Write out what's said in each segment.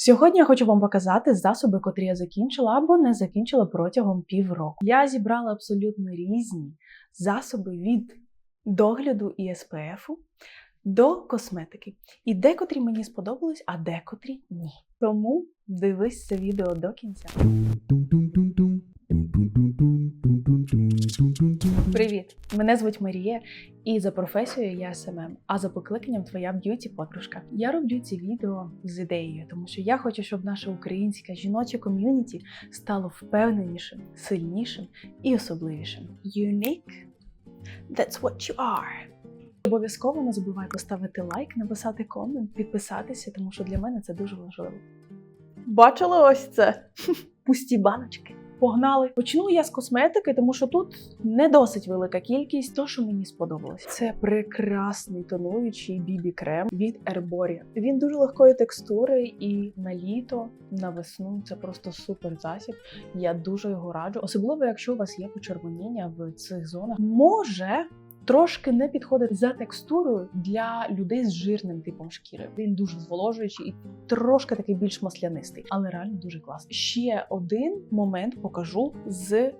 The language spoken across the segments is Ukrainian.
Сьогодні я хочу вам показати засоби, котрі я закінчила або не закінчила протягом півроку. Я зібрала абсолютно різні засоби від догляду і СПФ до косметики. І декотрі мені сподобались, а декотрі ні. Тому дивись це відео до кінця. Привіт! Мене звуть Марія, і за професією я СММ, а за покликанням твоя б'юті подружка. Я роблю ці відео з ідеєю, тому що я хочу, щоб наша українська жіноча ком'юніті стало впевненішим, сильнішим і особливішим. Unique – that's what you are. Обов'язково не забувай поставити лайк, написати комент, підписатися, тому що для мене це дуже важливо. Бачили ось це? Пусті баночки. Погнали. Почну я з косметики, тому що тут не досить велика кількість, то що мені сподобалось. Це прекрасний тонуючий бібі крем від Ерборі. Він дуже легкої текстури, і на літо, на весну це просто супер засіб. Я дуже його раджу, особливо якщо у вас є почервоніння в цих зонах. Може. Трошки не підходить за текстурою для людей з жирним типом шкіри. Він дуже зволожуючий і трошки такий більш маслянистий, але реально дуже класний. Ще один момент покажу з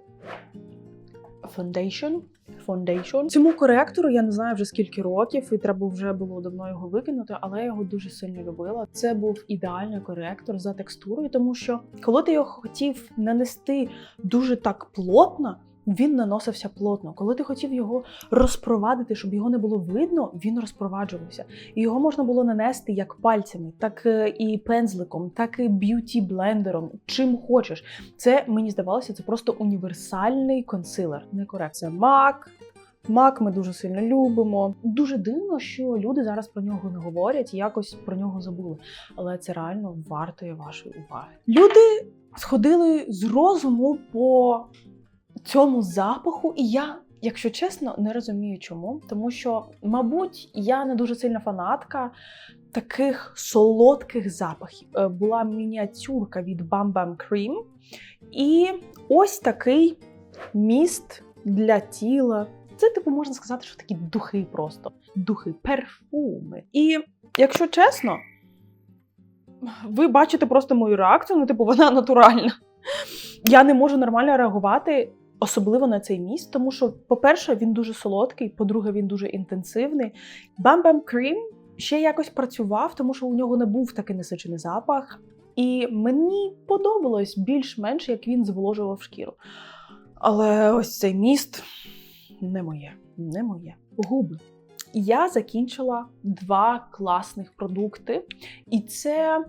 Foundation. Foundation. Цьому коректору я не знаю вже скільки років, і треба вже було давно його викинути, але я його дуже сильно любила. Це був ідеальний коректор за текстурою, тому що коли ти його хотів нанести дуже так плотно. Він наносився плотно. Коли ти хотів його розпровадити, щоб його не було видно, він розпроваджувався. І його можна було нанести як пальцями, так е, і пензликом, так і б'юті-блендером, чим хочеш. Це мені здавалося, це просто універсальний консилер. Не корект. Це MAC. Мак ми дуже сильно любимо. Дуже дивно, що люди зараз про нього не говорять і якось про нього забули. Але це реально вартує вашої уваги. Люди сходили з розуму по цьому запаху, і я, якщо чесно, не розумію чому. Тому що, мабуть, я не дуже сильна фанатка таких солодких запахів. Е, Була мініатюрка від Bam Bam Cream. І ось такий міст для тіла. Це, типу, можна сказати, що такі духи просто. Духи, перфуми. І якщо чесно, ви бачите просто мою реакцію, ну, типу, вона натуральна. Я не можу нормально реагувати особливо на цей міст, тому що, по-перше, він дуже солодкий, по-друге, він дуже інтенсивний. Bam Cream ще якось працював, тому що у нього не був такий насичений запах. І мені подобалось більш-менш, як він зволожував шкіру. Але ось цей міст не моє, не моє. Губи. Я закінчила два класних продукти, і це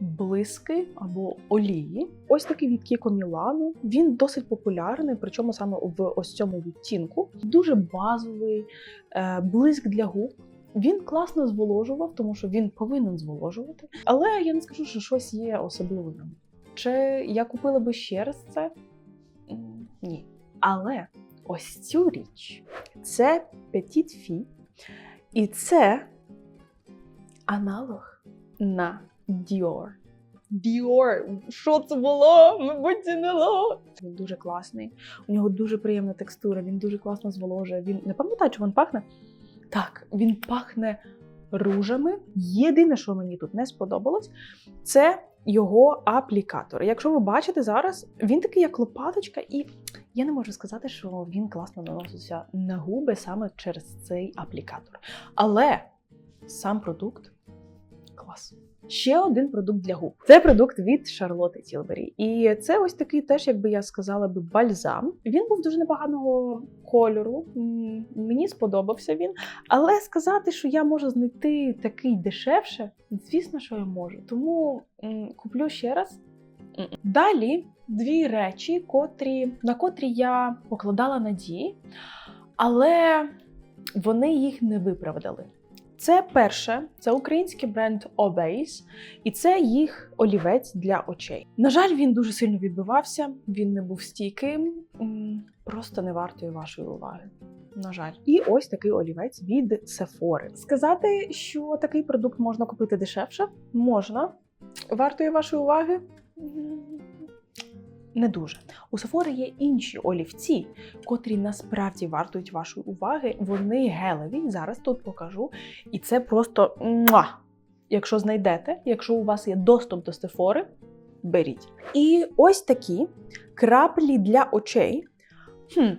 блиски або олії. Ось такий від Kiko Milano. Він досить популярний, причому саме в ось цьому відтінку. Дуже базовий е, блиск для губ. Він класно зволожував, тому що він повинен зволожувати. Але я не скажу, що щось є особливим. Чи я купила би ще раз це? Ні. Але ось цю річ це Petit Fі, і це аналог на Dior. Dior. Що це було? Мабуть, це. Він дуже класний. У нього дуже приємна текстура, він дуже класно зволожує. Він не пам'ятаю, чи він пахне. Так, він пахне ружами. Єдине, що мені тут не сподобалось, це його аплікатор. Якщо ви бачите зараз, він такий, як лопаточка, і я не можу сказати, що він класно наноситься на губи саме через цей аплікатор. Але сам продукт клас. Ще один продукт для губ. Це продукт від Шарлоти Тілбері. І це ось такий теж, як би я сказала би, бальзам. Він був дуже непоганого кольору. Мені сподобався він. Але сказати, що я можу знайти такий дешевше, звісно, що я можу. Тому куплю ще раз. Далі дві речі, котрі, на котрі я покладала надії, але вони їх не виправдали. Це перше, це український бренд Obase, і це їх олівець для очей. На жаль, він дуже сильно відбивався, він не був стійким, просто не вартує вашої уваги. На жаль, і ось такий олівець від Sephora. Сказати, що такий продукт можна купити дешевше, можна. Вартує вашої уваги? Не дуже. У Sephora є інші олівці, котрі насправді вартують вашої уваги. Вони гелеві. Зараз тут покажу. І це просто муа! Якщо знайдете, якщо у вас є доступ до Сефори, беріть. І ось такі краплі для очей. Хм,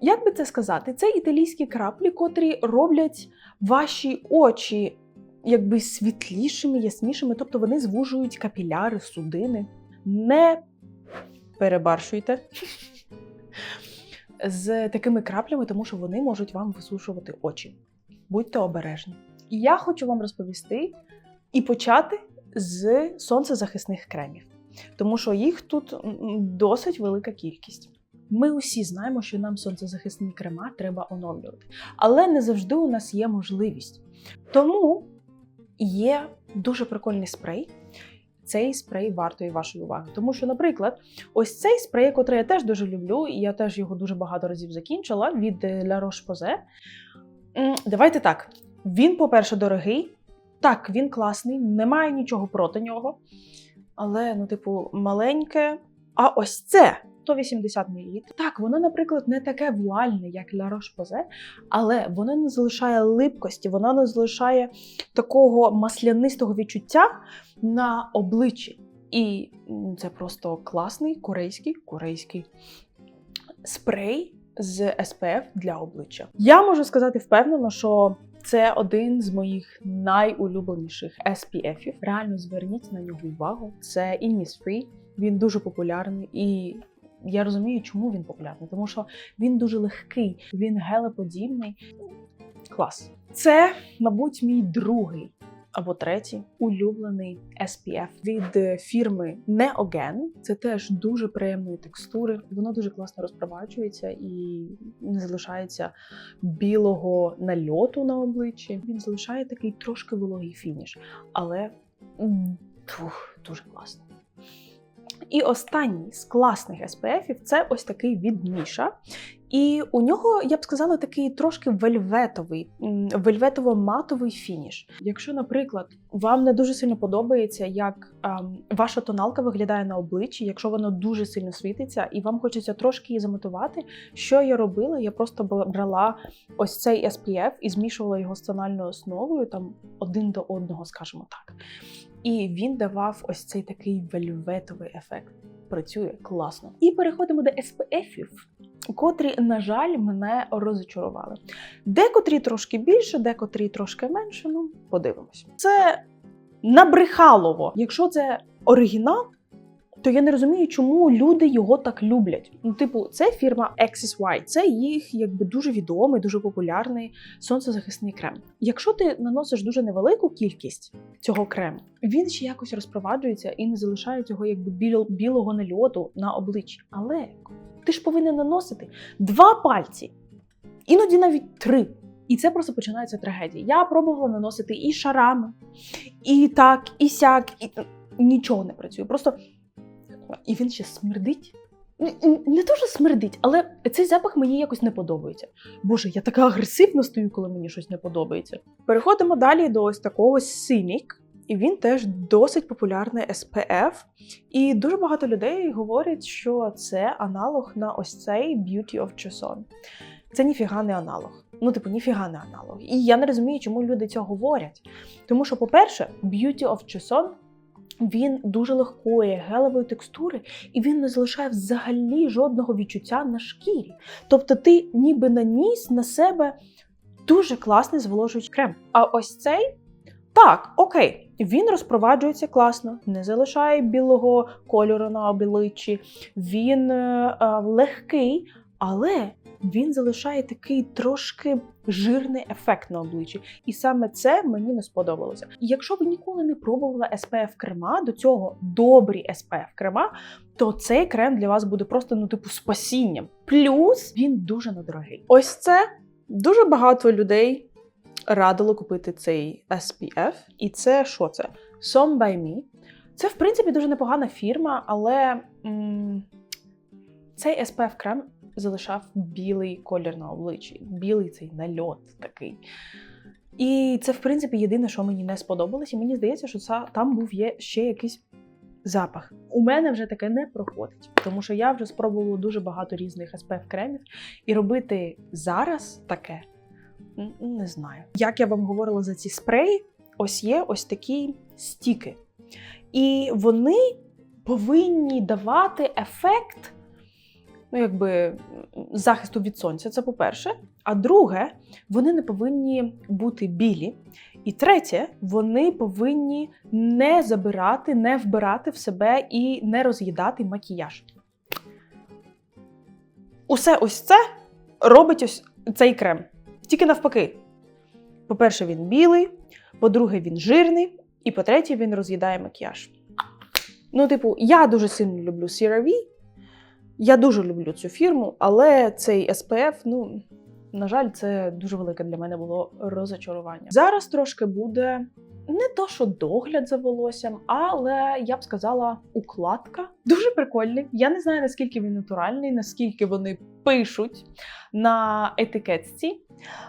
як би це сказати? Це італійські краплі, котрі роблять ваші очі якби світлішими, яснішими, тобто вони звужують капіляри, судини. Не перебарщуйте з такими краплями, тому що вони можуть вам висушувати очі. Будьте обережні. І я хочу вам розповісти і почати з сонцезахисних кремів, тому що їх тут досить велика кількість. Ми усі знаємо, що нам сонцезахисні крема треба оновлювати, але не завжди у нас є можливість. Тому є дуже прикольний спрей. Цей спрей вартої вашої уваги. Тому що, наприклад, ось цей спрей, який я теж дуже люблю, і я теж його дуже багато разів закінчила від е, La Roche-Posay. Давайте так. Він, по-перше, дорогий. Так, він класний, немає нічого проти нього. Але, ну, типу, маленьке. А ось це 180 мл. Так, воно, наприклад, не таке вуальне, як La Roche-Posay, але воно не залишає липкості, воно не залишає такого маслянистого відчуття на обличчі. І це просто класний корейський корейський спрей з SPF для обличчя. Я можу сказати впевнено, що це один з моїх найулюбленіших SPF-ів. Реально зверніть на нього увагу. Це Innisfree. Він дуже популярний і. Я розумію, чому він популярний, тому що він дуже легкий, він гелеподібний. Клас. Це, мабуть, мій другий або третій улюблений SPF від е, фірми Neogen. Це теж дуже приємної текстури. Воно дуже класно розпроваджується і не залишається білого нальоту на обличчі. Він залишає такий трошки вологий фініш, але фух, дуже класно. І останній з класних SPF це ось такий від Міша. І у нього, я б сказала, такий трошки вельветовий, вельветово-матовий фініш. Якщо, наприклад, вам не дуже сильно подобається, як ем, ваша тоналка виглядає на обличчі, якщо воно дуже сильно світиться, і вам хочеться трошки її замотувати, що я робила? Я просто брала ось цей SPF і змішувала його з тональною основою, там один до одного, скажімо так. І він давав ось цей такий вельветовий ефект. Працює класно. І переходимо до SPF-ів, котрі, на жаль, мене розочарували. Декотрі трошки більше, декотрі трошки менше. Ну, подивимось. Це набрехалово. Якщо це оригінал, то я не розумію, чому люди його так люблять. Ну, типу, це фірма Axis White. Це їх якби дуже відомий, дуже популярний сонцезахисний крем. Якщо ти наносиш дуже невелику кількість цього крему, він ще якось розпроваджується і не залишає цього якби біл- білого нальоту на обличчі. Але ти ж повинен наносити два пальці, іноді навіть три. І це просто починається трагедія. Я пробувала наносити і шарами, і так, і сяк, і нічого не працює. Просто і він ще смердить. Не дуже смердить, але цей запах мені якось не подобається. Боже, я така агресивно стою, коли мені щось не подобається. Переходимо далі до ось такого Симік. І він теж досить популярний SPF. І дуже багато людей говорять, що це аналог на ось цей Beauty of Joseon. Це ніфіга не аналог. Ну, типу, ніфіга не аналог. І я не розумію, чому люди це говорять. Тому що, по-перше, Beauty of Joseon він дуже легкої, гелевої текстури, і він не залишає взагалі жодного відчуття на шкірі. Тобто ти ніби наніс на себе дуже класний зволожуючий крем. А ось цей так, окей, він розпроваджується класно, не залишає білого кольору на обличчі, він е, е, легкий, але він залишає такий трошки жирний ефект на обличчі. І саме це мені не сподобалося. І якщо ви ніколи не пробували SPF крема, до цього добрі SPF крема, то цей крем для вас буде просто ну типу спасінням. Плюс він дуже недорогий. Ось це дуже багато людей радило купити цей SPF. І це що це? Some by Me. Це, в принципі, дуже непогана фірма, але м- цей SPF крем залишав білий колір на обличчі, білий цей нальот такий. І це, в принципі, єдине, що мені не сподобалось, і мені здається, що це, там був є ще якийсь запах. У мене вже таке не проходить, тому що я вже спробувала дуже багато різних SPF кремів, і робити зараз таке не знаю. Як я вам говорила за ці спреї, ось є ось такі стіки. І вони повинні давати ефект, ну, якби захисту від сонця. Це по-перше. А друге, вони не повинні бути білі. І третє, вони повинні не забирати, не вбирати в себе і не роз'їдати макіяж. Усе ось це робить ось цей крем. Тільки навпаки. По-перше, він білий, по-друге, він жирний, і по-третє, він роз'їдає макіяж. Ну, типу, я дуже сильно люблю CeraVe, я дуже люблю цю фірму, але цей SPF, ну, на жаль, це дуже велике для мене було розочарування. Зараз трошки буде не то, що догляд за волоссям, але я б сказала, укладка. Дуже прикольний. Я не знаю, наскільки він натуральний, наскільки вони пишуть на етикетці.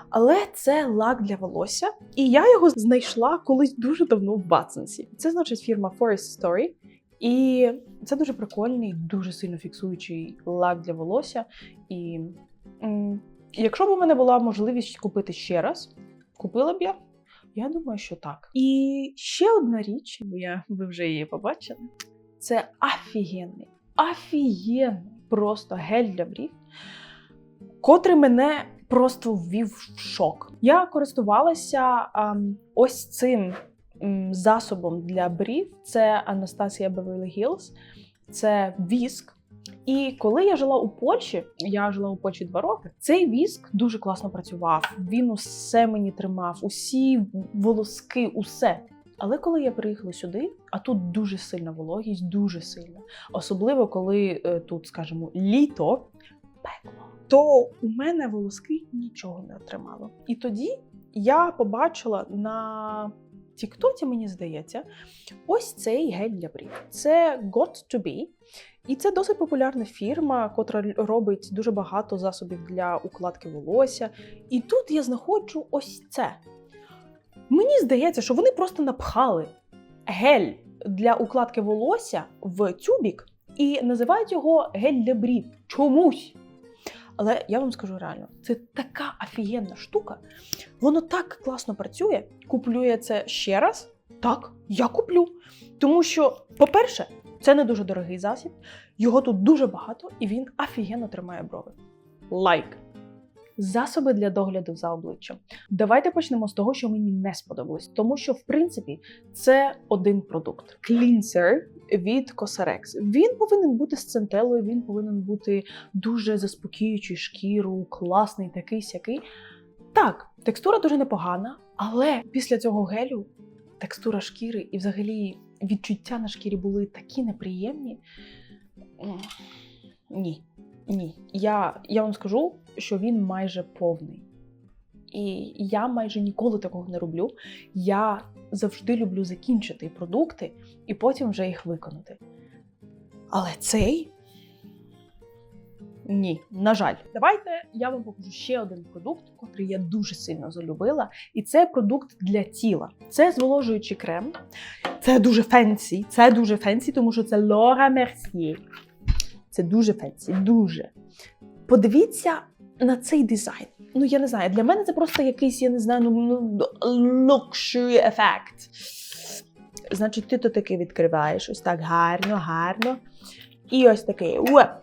Але це лак для волосся, і я його знайшла колись дуже давно в Батсенсі. Це значить фірма Forest Story. І це дуже прикольний, дуже сильно фіксуючий лак для волосся. І якщо б у мене була можливість купити ще раз, купила б я. Я думаю, що так. І ще одна річ, бо я ви вже її побачили. Це офігенний, офігенний просто гель для брів, котрий мене просто ввів в шок. Я користувалася ем, ось цим засобом для брів. Це Анастасія Beverly Hills. Це віск. І коли я жила у Польщі, я жила у Польщі два роки. Цей віск дуже класно працював. Він усе мені тримав, усі волоски, усе. Але коли я приїхала сюди, а тут дуже сильна вологість, дуже сильна. Особливо коли е, тут, скажімо, літо пекло, то у мене волоски нічого не отримало. І тоді я побачила на Тіктоці, мені здається, ось цей гель для брів. Це Got to Be. І це досить популярна фірма, котра робить дуже багато засобів для укладки волосся. І тут я знаходжу ось це. Мені здається, що вони просто напхали гель для укладки волосся в тюбік і називають його гель для брів. Чомусь. Але я вам скажу реально, це така офігенна штука. Воно так класно працює. Куплю я це ще раз. Так, я куплю. Тому що, по-перше, це не дуже дорогий засіб, його тут дуже багато, і він офігенно тримає брови. Лайк. Засоби для догляду за обличчям. Давайте почнемо з того, що мені не сподобалось, тому що, в принципі, це один продукт: клінсер від Cosrx. Він повинен бути з центелою, він повинен бути дуже заспокіюючий шкіру, класний, такий сякий. Так, текстура дуже непогана, але після цього гелю текстура шкіри і взагалі відчуття на шкірі були такі неприємні. Ні, ні. Я, я вам скажу, що він майже повний. І я майже ніколи такого не роблю. Я завжди люблю закінчити продукти і потім вже їх виконати. Але цей. Ні, на жаль, давайте я вам покажу ще один продукт, який я дуже сильно залюбила. І це продукт для тіла. Це зволожуючий крем. Це дуже фенсі. Це дуже фенсі, тому що це Лора Мерсьє. Це дуже фенсі, дуже. Подивіться на цей дизайн. Ну, я не знаю, для мене це просто якийсь, я не знаю, ну, luxury ефект. Значить, ти то таки відкриваєш ось так гарно, гарно. І ось такий. Уе.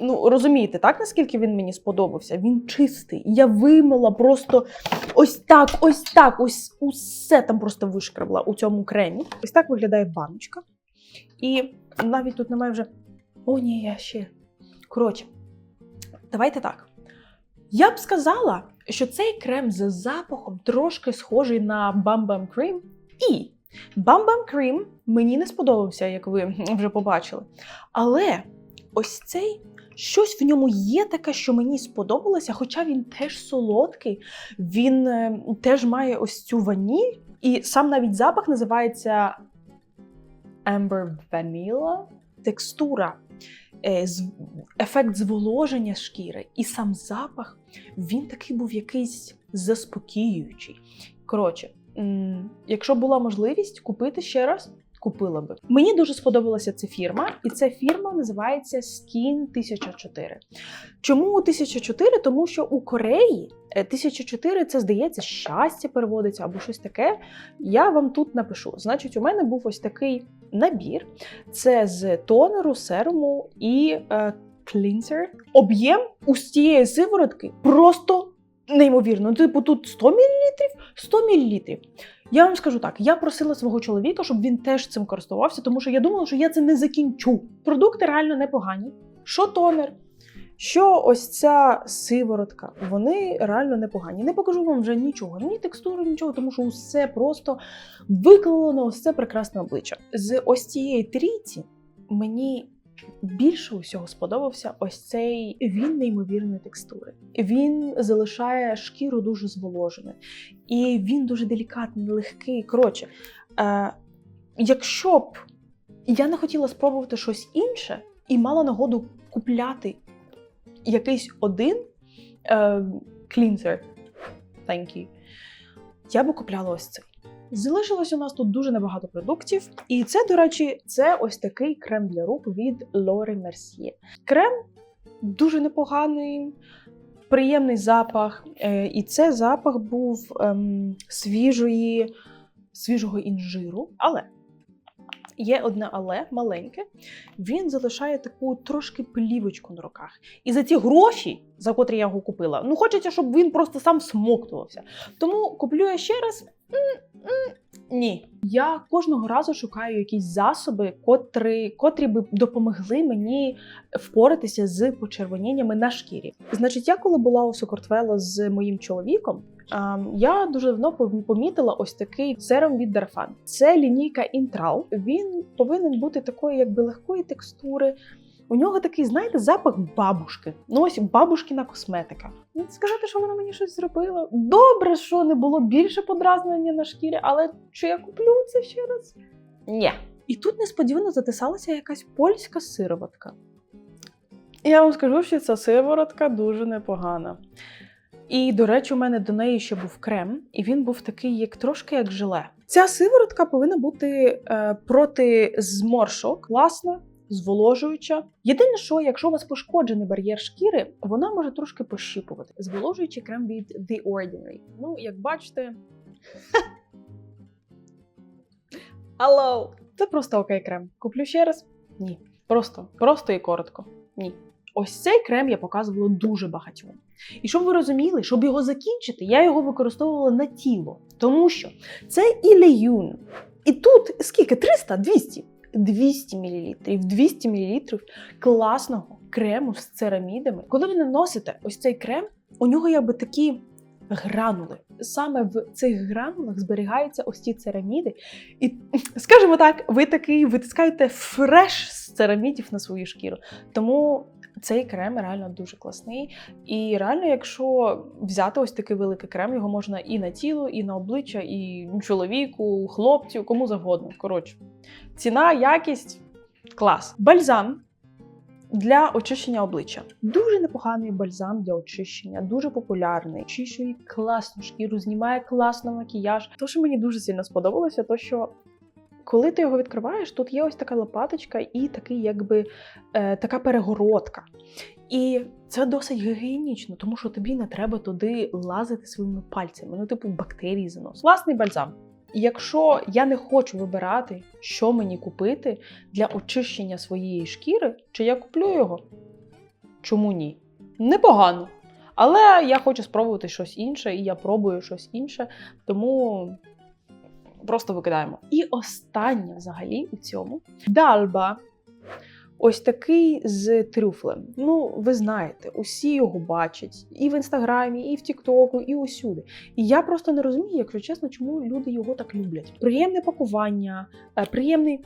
Ну, розумієте, так, наскільки він мені сподобався? Він чистий. Я вимила просто ось так, ось так, ось усе там просто вишкрабла у цьому кремі. Ось так виглядає баночка. І навіть тут немає вже. О, ні, я ще. Коротше, давайте так. Я б сказала, що цей крем за запахом трошки схожий на Bam Bam Cream. І Bam Bam Cream мені не сподобався, як ви вже побачили. Але ось цей щось в ньому є таке, що мені сподобалося, хоча він теж солодкий, він е, теж має ось цю ваніль, і сам навіть запах називається Amber Vanilla. Текстура, ефект зволоження шкіри і сам запах, він такий був якийсь заспокіюючий. Коротше, якщо була можливість купити ще раз, купила би. Мені дуже сподобалася ця фірма, і ця фірма називається Skin 1004. Чому 1004? Тому що у Кореї е, 1004 це здається щастя переводиться або щось таке. Я вам тут напишу. Значить, у мене був ось такий набір: це з тонеру, серуму і е, клінсер. Об'єм у цієї сиворотки просто неймовірно. Типу, тут 100 мл, 100 мл. Я вам скажу так: я просила свого чоловіка, щоб він теж цим користувався, тому що я думала, що я це не закінчу. Продукти реально непогані. Що тонер? Що ось ця сиворотка, вони реально непогані. Не покажу вам вже нічого, ні текстури, нічого, тому що усе просто виклало ось це прекрасне обличчя. З ось цієї трійці мені більше усього сподобався ось цей він неймовірної текстури. Він залишає шкіру дуже зволоженою. І він дуже делікатний, легкий. Коротше, е, якщо б я не хотіла спробувати щось інше і мала нагоду купляти якийсь один е, клінзер, you, я би купляла ось цей. Залишилось у нас тут дуже небагато продуктів, і це, до речі, це ось такий крем для рук від Лори Mercier. Крем дуже непоганий, приємний запах. е, І це запах був ем, свіжої, свіжого інжиру. Але є одне але маленьке. Він залишає таку трошки плівочку на руках. І за ці гроші, за котрі я його купила, ну хочеться, щоб він просто сам смоктувався. Тому куплю я ще раз. Ні. Я кожного разу шукаю якісь засоби, котрі, котрі би допомогли мені впоратися з почервоніннями на шкірі. Значить, я коли була у Сокортвело з моїм чоловіком, я дуже давно помітила ось такий серум від Дарфан. Це лінійка Інтрал. Він повинен бути такої, якби легкої текстури. У нього такий, знаєте, запах бабушки. Ну ось бабушкіна косметика. Сказати, що вона мені щось зробила. Добре, що не було більше подразнення на шкірі, але чи я куплю це ще раз? Ні. І тут несподівано затисалася якась польська сироватка. Я вам скажу, що ця сиворотка дуже непогана. І, до речі, у мене до неї ще був крем, і він був такий, як трошки як желе. Ця сиворотка повинна бути е, проти зморшок, класна, зволожуюча. Єдине, що якщо у вас пошкоджений бар'єр шкіри, вона може трошки пощіпувати. Зволожуючий крем від The Ordinary. Ну, як бачите. Hello! Це просто окей крем. Куплю ще раз? Ні. Просто, просто і коротко. Ні. Ось цей крем я показувала дуже багатьом. І щоб ви розуміли, щоб його закінчити, я його використовувала на тіло. Тому що це ілеюн. І тут скільки? 300? 200? 200 мл. 200 мл класного крему з церамідами. Коли ви наносите ось цей крем, у нього якби такі гранули. Саме в цих гранулах зберігаються ось ці цераміди. І, скажімо так, ви такий витискаєте фреш з церамідів на свою шкіру. Тому цей крем реально дуже класний. І реально, якщо взяти ось такий великий крем, його можна і на тіло, і на обличчя, і чоловіку, хлопцю, кому завгодно. Коротше, ціна, якість клас. Бальзам. Для очищення обличчя дуже непоганий бальзам для очищення, дуже популярний. Очищує класну шкіру, знімає класно макіяж. То, що мені дуже сильно сподобалося, то що коли ти його відкриваєш, тут є ось така лопаточка і такий, якби е, така перегородка. І це досить гігієнічно, тому що тобі не треба туди лазити своїми пальцями. Ну, типу, бактерії занос. Власний бальзам. Якщо я не хочу вибирати, що мені купити для очищення своєї шкіри, чи я куплю його? Чому ні? Непогано. Але я хочу спробувати щось інше, і я пробую щось інше, тому просто викидаємо. І останнє взагалі у цьому дальба. Ось такий з трюфлем. Ну, ви знаєте, усі його бачать і в інстаграмі, і в Тіктоку, і усюди. І я просто не розумію, якщо чесно, чому люди його так люблять. Приємне пакування, е, приємний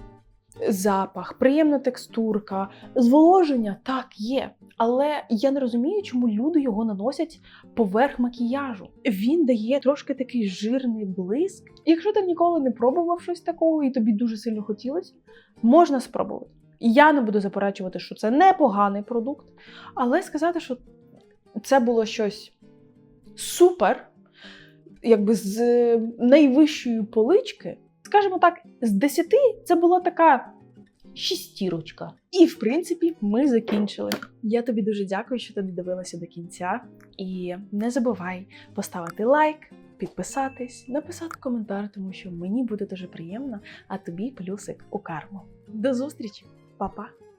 запах, приємна текстурка, зволоження так є. Але я не розумію, чому люди його наносять поверх макіяжу. Він дає трошки такий жирний блиск. Якщо ти ніколи не пробував щось такого і тобі дуже сильно хотілося, можна спробувати. Я не буду заперечувати, що це непоганий продукт, але сказати, що це було щось супер, якби з найвищої полички, скажімо так, з 10 це була така шістірочка. І в принципі, ми закінчили. Я тобі дуже дякую, що ти додивилася до кінця. І не забувай поставити лайк, підписатись, написати коментар, тому що мені буде дуже приємно, а тобі плюсик у карму. До зустрічі, Па-па!